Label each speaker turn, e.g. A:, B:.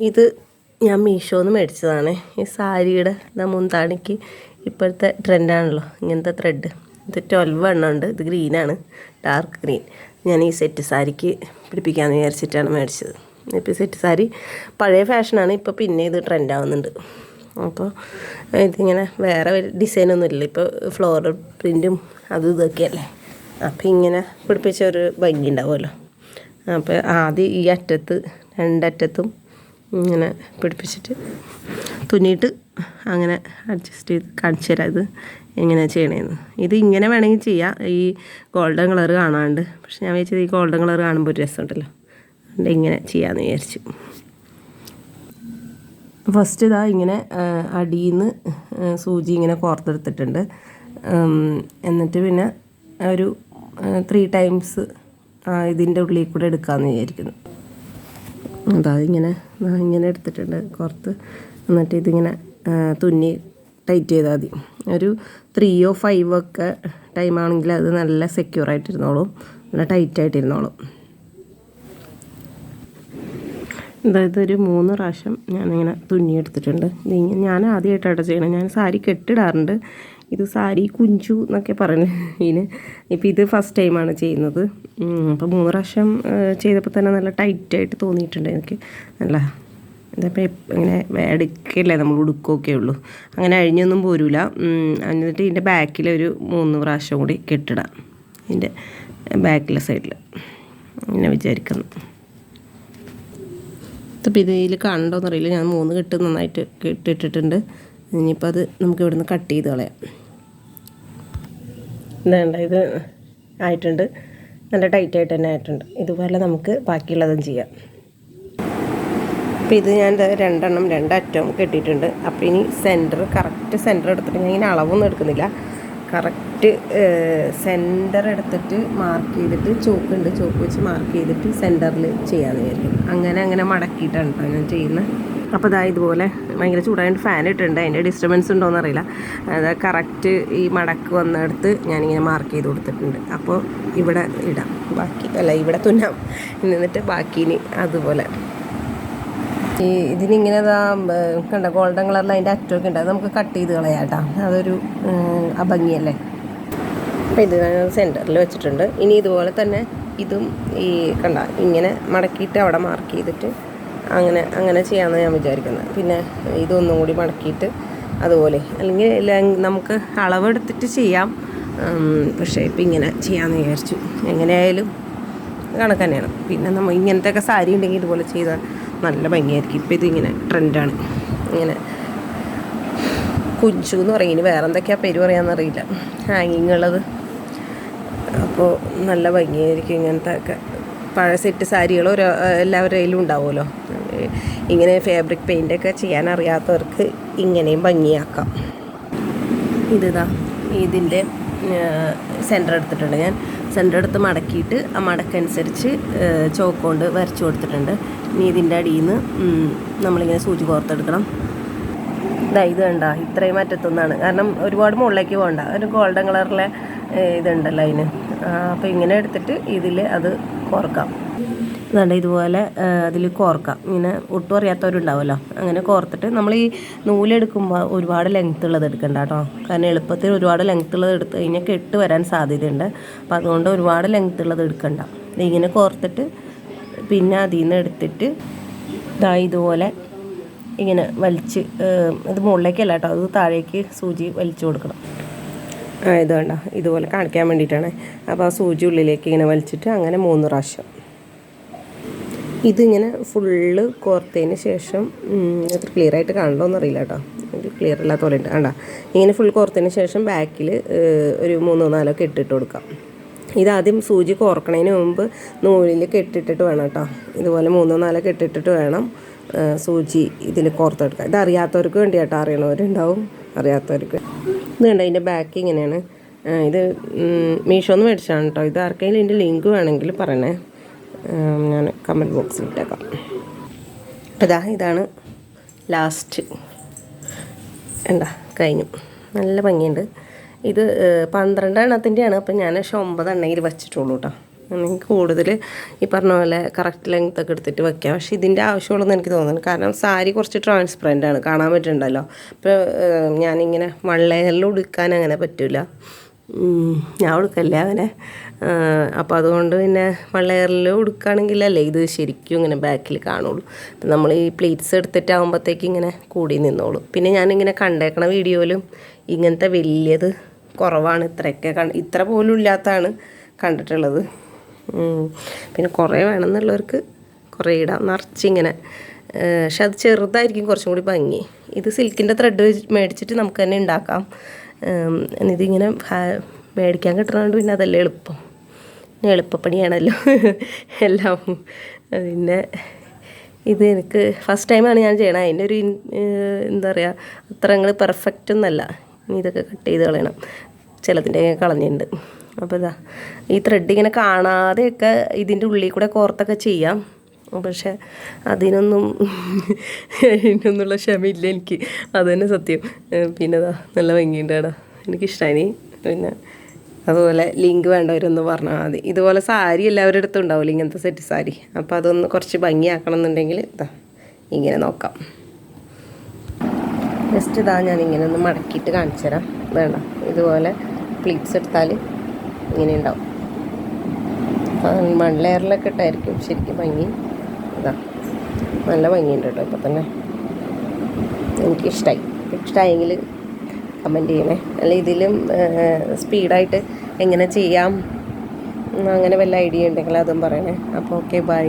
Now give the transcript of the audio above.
A: ഇത് ഞാൻ മീഷോന്ന് മേടിച്ചതാണ്. ഈ സാരിയുടെ മുന്താണിക്ക് ഇപ്പോഴത്തെ ട്രെൻഡാണല്ലോ ഇങ്ങനത്തെ ത്രെഡ് ഇത് ട്വൽവ് എണ്ണം ഉണ്ട്. ഇത് ഗ്രീനാണ് ഡാർക്ക് ഗ്രീൻ ഞാൻ ഈ സെറ്റ് സാരിക്ക് പിടിപ്പിക്കാമെന്ന് വിചാരിച്ചിട്ടാണ് മേടിച്ചത്. ഈ സെറ്റ് സാരി പഴയ ഫാഷനാണ് ഇപ്പോൾ പിന്നെ ഇത് ട്രെൻഡാവുന്നുണ്ട് അപ്പോൾ ഇതിങ്ങനെ വേറെ ഡിസൈനൊന്നും ഇല്ല. ഇപ്പോൾ ഫ്ലോറൽ പ്രിന്റും അതും ഇതൊക്കെയല്ലേ അപ്പോൾ ഇങ്ങനെ പിടിപ്പിച്ച ഒരു ഭംഗി ഉണ്ടാവുമല്ലോ. അപ്പോൾ ആദ്യം ഈ അറ്റത്ത് രണ്ടറ്റത്തും ഇങ്ങനെ പിടിപ്പിച്ചിട്ട് തുന്നിയിട്ട് അങ്ങനെ അഡ്ജസ്റ്റ് ചെയ്ത് കാണിച്ചു തരാം. ഇത് എങ്ങനെ ചെയ്യണേന്ന്. ഇത് ഇങ്ങനെ വേണമെങ്കിൽ ചെയ്യാം. ഈ ഗോൾഡൻ കളർ കാണാണ്ട്. പക്ഷെ ഞാൻ വിചാരിച്ചത് ഈ ഗോൾഡൻ കളർ കാണുമ്പോൾ ഒരു രസമുണ്ടല്ലോ. അതുകൊണ്ട് ഇങ്ങനെ ചെയ്യാമെന്ന് വിചാരിച്ചു. ഫസ്റ്റ് ഇതാ ഇങ്ങനെ അടിയിൽ നിന്ന് സൂചി ഇങ്ങനെ കോർത്തെടുത്തിട്ടുണ്ട്. എന്നിട്ട് പിന്നെ ഒരു ത്രീ ടൈംസ് ഇതിന്റെ ഉള്ളിൽ കൂടെ എടുക്കാമെന്ന് വിചാരിക്കുന്നു. അതാ ഇങ്ങനെ ഇങ്ങനെ എടുത്തിട്ടുണ്ട് കുറത്ത് എന്നിട്ട് ഇതിങ്ങനെ തുന്നി ടൈറ്റ് ചെയ്താൽ മതി. ഒരു ത്രീയോ ഫൈവോ ഒക്കെ ടൈം ആണെങ്കിൽ അത് നല്ല സെക്യൂർ ആയിട്ടിരുന്നോളും. നല്ല ടൈറ്റ് ആയിട്ടിരുന്നോളും. അതായത് ഒരു മൂന്ന് പ്രാവശ്യം ഞാനിങ്ങനെ തുന്നി എടുത്തിട്ടുണ്ട്. ഞാൻ ആദ്യമായിട്ടാണ് ചെയ്യണത്. ഞാൻ സാരി കെട്ടിടാറുണ്ട്. ഇത് സാരി കുഞ്ചു എന്നൊക്കെ പറഞ്ഞു ഇതിന്. ഇപ്പോൾ ഇത് ഫസ്റ്റ് ടൈമാണ് ചെയ്യുന്നത്. അപ്പോൾ മൂന്ന് പ്രാവശ്യം ചെയ്തപ്പോൾ തന്നെ നല്ല ടൈറ്റായിട്ട് തോന്നിയിട്ടുണ്ട് എനിക്ക്. നല്ല ഇതിപ്പോൾ ഇങ്ങനെ എടുക്കല്ലേ നമ്മൾ ഉടുക്കുകയൊക്കെ ഉള്ളൂ. അങ്ങനെ അഴിഞ്ഞൊന്നും പോരൂല. എന്നിട്ട് ഇതിന്റെ ബാക്കിൽ ഒരു മൂന്ന് പ്രാവശ്യം കൂടി കെട്ടിടാം. ഇതിന്റെ ബാക്കിലെ സൈഡിൽ ഇങ്ങനെ വിചാരിക്കുന്നു. അപ്പോൾ ഇതിൽ കണ്ടോന്നറിയില്ല. ഞാൻ മൂന്ന് കെട്ട് നന്നായിട്ട് കെട്ടിട്ടിട്ടുണ്ട്. ഇനിയിപ്പോൾ അത് നമുക്ക് ഇവിടുന്ന് കട്ട് ചെയ്ത് കളയാം. വേണ്ട ഇത് ആയിട്ടുണ്ട്. നല്ല ടൈറ്റായിട്ട് തന്നെ ആയിട്ടുണ്ട്. ഇതുപോലെ നമുക്ക് ബാക്കിയുള്ളതും ചെയ്യാം. അപ്പോൾ ഇത് ഞാൻ രണ്ടെണ്ണം രണ്ടറ്റവും കെട്ടിയിട്ടുണ്ട്. അപ്പോൾ ഇനി സെന്റർ കറക്റ്റ് സെന്റർ എടുത്തിട്ട് ഞാൻ ഇങ്ങനെ അളവൊന്നും എടുക്കുന്നില്ല. കറക്റ്റ് സെന്റർ എടുത്തിട്ട് മാർക്ക് ചെയ്തിട്ട് ചോക്കുണ്ട്. ചോക്ക് വെച്ച് മാർക്ക് ചെയ്തിട്ട് സെന്ററിൽ ചെയ്യാമെന്ന് വിചാരിക്കും അങ്ങനെ അങ്ങനെ മടക്കിയിട്ടാണ് കേട്ടോ ഞാൻ ചെയ്യുന്നത്. അപ്പോൾ ഇതാ ഇതുപോലെ ഭയങ്കര ചൂടായിട്ട് ഫാൻ ഇട്ടിട്ടുണ്ട്. അതിന്റെ ഡിസ്റ്റർബൻസ് ഉണ്ടോയെന്ന് അറിയില്ല. അത് കറക്റ്റ് ഈ മടക്ക് വന്നെടുത്ത് ഞാനിങ്ങനെ മാർക്ക് ചെയ്ത് കൊടുത്തിട്ടുണ്ട്. അപ്പോൾ ഇവിടെ ഇടാം. ബാക്കി അല്ല ഇവിടെ തുന്നാം. എന്നിട്ട് ബാക്കി ഇനി അതുപോലെ. ഈ ഇതിനിങ്ങനെ കണ്ട ഗോൾഡൻ കളറിൽ അതിന്റെ അറ്റമൊക്കെ ഉണ്ട്. അത് നമുക്ക് കട്ട് ചെയ്ത് കളയാം കേട്ടോ. അതൊരു അഭംഗിയല്ലേ? അപ്പോൾ ഇത് സെന്ററിൽ വെച്ചിട്ടുണ്ട്. ഇനി ഇതുപോലെ തന്നെ ഇതും ഈ കണ്ട ഇങ്ങനെ മടക്കിയിട്ട് അവിടെ മാർക്ക് ചെയ്തിട്ട് അങ്ങനെ അങ്ങനെ ചെയ്യാമെന്ന് ഞാൻ വിചാരിക്കുന്നത്. പിന്നെ ഇതൊന്നും കൂടി മടക്കിയിട്ട് അതുപോലെ. അല്ലെങ്കിൽ ലെങ്- നമുക്ക് അളവെടുത്തിട്ട് ചെയ്യാം. പക്ഷേ ഇപ്പം ഇങ്ങനെ ചെയ്യാമെന്ന് വിചാരിച്ചു. എങ്ങനെയായാലും കണക്ക് തന്നെയാണ്. പിന്നെ നമ്മൾ ഇങ്ങനത്തെ ഒക്കെ സാരി ഉണ്ടെങ്കിൽ ഇതുപോലെ ചെയ്താൽ നല്ല ഭംഗിയായിരിക്കും. ഇപ്പം ഇതിങ്ങനെ ട്രെൻഡാണ്. ഇങ്ങനെ കുഞ്ചു എന്ന് പറയും. ഇനി വേറെ എന്തൊക്കെയാ പേര് പറയാമെന്നറിയില്ല ഹാങ്ങിങ് ഉള്ളത് അപ്പോൾ നല്ല ഭംഗിയായിരിക്കും ഇങ്ങനത്തെ ഒക്കെ പഴയ സെറ്റ് സാരികൾ ഓരോ എല്ലാവരുടെ കയ്യിലും ഉണ്ടാവുമല്ലോ. ഇങ്ങനെ ഫാബ്രിക് പെയിന്റൊക്കെ ചെയ്യാൻ അറിയാത്തവർക്ക് ഇങ്ങനെയും ഭംഗിയാക്കാം. ഇതാ ഇതിന്റെ സെന്റർ എടുത്തിട്ടുണ്ട് ഞാൻ. സെന്റർ എടുത്ത് മടക്കിയിട്ട് ആ മടക്കനുസരിച്ച് ചോക്ക് കൊണ്ട് വരച്ചു കൊടുത്തിട്ടുണ്ട്. ഇനി ഇതിന്റെ അടിയിൽ നിന്ന് നമ്മളിങ്ങനെ സൂചി കോർത്തെടുക്കണം. ഇതാ ഇത് കണ്ട ഇത്രയും അറ്റത്തുനിന്നാണ് കാരണം ഒരുപാട് മുകളിലേക്ക് പോകണ്ട. ഒരു ഗോൾഡൻ കളറിലെ ഇതുണ്ടല്ലോ അതിന്. അപ്പോൾ ഇങ്ങനെ എടുത്തിട്ട് ഇതിൽ അത് കോർക്കാം. ഇതുണ്ട് ഇതുപോലെ അതിൽ കോർക്കാം. ഇങ്ങനെ ഒട്ടും അറിയാത്തവരുണ്ടാവുമല്ലോ അങ്ങനെ കോർത്തിട്ട് നമ്മൾ ഈ നൂലെടുക്കുമ്പോൾ ഒരുപാട് ലെങ്ത് ഉള്ളത് എടുക്കണ്ട കേട്ടോ കാരണം എളുപ്പത്തിൽ ഒരുപാട് ലെങ്ത് ഉള്ളത് എടുത്ത് കഴിഞ്ഞാൽ കെട്ട് വരാൻ സാധ്യതയുണ്ട്. അപ്പോൾ അതുകൊണ്ട് ഒരുപാട് ലെങ്ത് ഉള്ളത് എടുക്കണ്ട. ഇങ്ങനെ കോർത്തിട്ട് പിന്നെ അതിൽ നിന്ന് എടുത്തിട്ട് ഇതാ ഇതുപോലെ ഇങ്ങനെ വലിച്ച് ഇത് മുകളിലേക്കല്ല കേട്ടോ അത് താഴേക്ക് സൂചി വലിച്ചു കൊടുക്കണം. ഇത് വേണ്ട ഇതുപോലെ കാണിക്കാൻ വേണ്ടിയിട്ടാണ് അപ്പോൾ ആ സൂചി ഉള്ളിലേക്ക് ഇങ്ങനെ വലിച്ചിട്ട് അങ്ങനെ മൂന്ന് പ്രാവശ്യം. ഇതിങ്ങനെ ഫുള്ള് കോർത്തതിന് ശേഷം അത്ര ക്ലിയർ ആയിട്ട് കാണണോ അറിയില്ല കേട്ടോ ക്ലിയർ അല്ലാത്ത പോലെ ഉണ്ട്. കണ്ട. ഇങ്ങനെ ഫുൾ കോർത്തതിന് ശേഷം ബാക്കിൽ ഒരു മൂന്നോ നാലോ കെട്ടിട്ട് കൊടുക്കാം. ഇതാദ്യം സൂചി കോർക്കണതിന് മുമ്പ് നൂലിൽ കെട്ടിട്ടിട്ട് വേണം കേട്ടോ ഇതുപോലെ മൂന്നോ നാലോ കെട്ടിട്ടിട്ട് വേണം സൂചി ഇതിൽ കോർത്തെടുക്കാം ഇത് അറിയാത്തവർക്ക് വേണ്ടി കേട്ടോ അറിയണവരുണ്ടാവും. അറിയാത്തവർക്ക്. ഇത് കണ്ടോ അതിന്റെ ബാക്ക് ഇങ്ങനെയാണ്. ഇത് മീഷോന്ന് മേടിച്ചാണ് കേട്ടോ ഇത് ആർക്കെങ്കിലും ഇതിന്റെ ലിങ്ക് വേണമെങ്കിൽ പറയണേ. ഞാൻ കമന്റ് ബോക്സിൽ ഇട്ടേക്കാം. ഇതാ ഇതാണ് ലാസ്റ്റ് എന്താ കഴിഞ്ഞു. നല്ല ഭംഗിയുണ്ട്. ഇത് പന്ത്രണ്ട് എണ്ണത്തിന്റെയാണ് അപ്പം ഞാൻ പക്ഷെ ഒമ്പത് എണ്ണയിൽ വച്ചിട്ടുള്ളൂ കേട്ടോ എനിക്ക് കൂടുതൽ ഈ പറഞ്ഞ പോലെ കറക്റ്റ് ലെങ്ത് ഒക്കെ എടുത്തിട്ട് വെക്കാം. പക്ഷെ ഇതിന്റെ ആവശ്യമുള്ളതെന്ന് എനിക്ക് തോന്നുന്നു. കാരണം സാരി കുറച്ച് ട്രാൻസ്പെറന്റ് ആണ്. കാണാൻ പറ്റുന്നുണ്ടല്ലോ. അപ്പോൾ ഞാനിങ്ങനെ വള്ളയിൽ ഉടുക്കാൻ അങ്ങനെ പറ്റില്ല ഞാൻ ഉടുക്കല്ലേ അങ്ങനെ അപ്പോൾ അതുകൊണ്ട് പിന്നെ വള്ളയറിൽ ഉടുക്കുകയാണെങ്കിലല്ലേ ഇത് ശരിക്കും ഇങ്ങനെ ബാക്കിൽ കാണുള്ളൂ. അപ്പം നമ്മൾ ഈ പ്ലേറ്റ്സ് എടുത്തിട്ടാകുമ്പോഴത്തേക്ക് ഇങ്ങനെ കൂടി നിന്നോളൂ. പിന്നെ ഞാനിങ്ങനെ കണ്ടേക്കണ വീഡിയോയിലും ഇങ്ങനത്തെ വലിയത് കുറവാണ്. ഇത്രയൊക്കെ ഇത്ര പോലും ഇല്ലാത്തതാണ് കണ്ടിട്ടുള്ളത്. പിന്നെ കുറേ വേണമെന്നുള്ളവർക്ക് കുറേ ഇടാം. നിറച്ചിങ്ങനെ പക്ഷെ അത് ചെറുതായിരിക്കും കുറച്ചും കൂടി ഭംഗി. ഇത് സിൽക്കിന്റെ ത്രെഡ് മേടിച്ചിട്ട് നമുക്ക് തന്നെ ഉണ്ടാക്കാം. ഇതിങ്ങനെ മേടിക്കാൻ കിട്ടണതുകൊണ്ട് പിന്നെ അതല്ലേ എളുപ്പം. എളുപ്പപ്പണിയാണല്ലോ. എല്ലാം. പിന്നെ ഇത് എനിക്ക് ഫസ്റ്റ് ടൈമാണ് ഞാൻ ചെയ്യണത്. അതിന്റെ ഒരു എന്താ പറയുക അത്ര പെർഫെക്റ്റ് ഒന്നല്ല. ഇനി ഇതൊക്കെ കട്ട് ചെയ്ത് കളയണം. ചിലതിന്റെ കളഞ്ഞിട്ടുണ്ട്. അപ്പോൾ ഇതാ ഈ ത്രെഡ് ഇങ്ങനെ കാണാതെയൊക്കെ ഇതിന്റെ ഉള്ളിൽ കൂടെ കോർത്തൊക്കെ ചെയ്യാം. പക്ഷെ അതിനൊന്നും അതിനൊന്നുള്ള ക്ഷമയില്ല എനിക്ക്. അത് തന്നെ സത്യം പിന്നെ അതാ നല്ല ഭംഗിയുണ്ട് കേട്ടോ എനിക്കിഷ്ടമായി പിന്നെ അതുപോലെ ലിങ്ക് വേണ്ടവരൊന്ന് പറഞ്ഞാൽ മതി. ഇതുപോലെ സാരി എല്ലാവരുടെ അടുത്തും ഉണ്ടാവില്ല ഇങ്ങനത്തെ സെറ്റ് സാരി. അപ്പോൾ അതൊന്ന് കുറച്ച് ഭംഗിയാക്കണം എന്നുണ്ടെങ്കിൽ ഇതാ ഇങ്ങനെ നോക്കാം. ജസ്റ്റ് ഇതാ ഞാൻ ഇങ്ങനെ ഒന്ന് മടക്കിയിട്ട് കാണിച്ചു തരാം വേണ്ട. ഇതുപോലെ പ്ലീറ്റ്സ് എടുത്താൽ ഇങ്ങനെ ഉണ്ടാവും. വൺ ലെയറിലൊക്കെ ഇട്ടായിരിക്കും ശരിക്കും ഭംഗി. നല്ല ഭംഗിയുണ്ട് കേട്ടോ. ഇപ്പം തന്നെ എനിക്കിഷ്ടമായി ഇഷ്ടമായെങ്കിൽ കമന്റ് ചെയ്യണേ. അല്ല ഇതിലും സ്പീഡായിട്ട് എങ്ങനെ ചെയ്യാം? അങ്ങനെ വല്ല ഐഡിയ ഉണ്ടെങ്കിൽ അതും പറയണേ. അപ്പോൾ ഓക്കെ ബൈ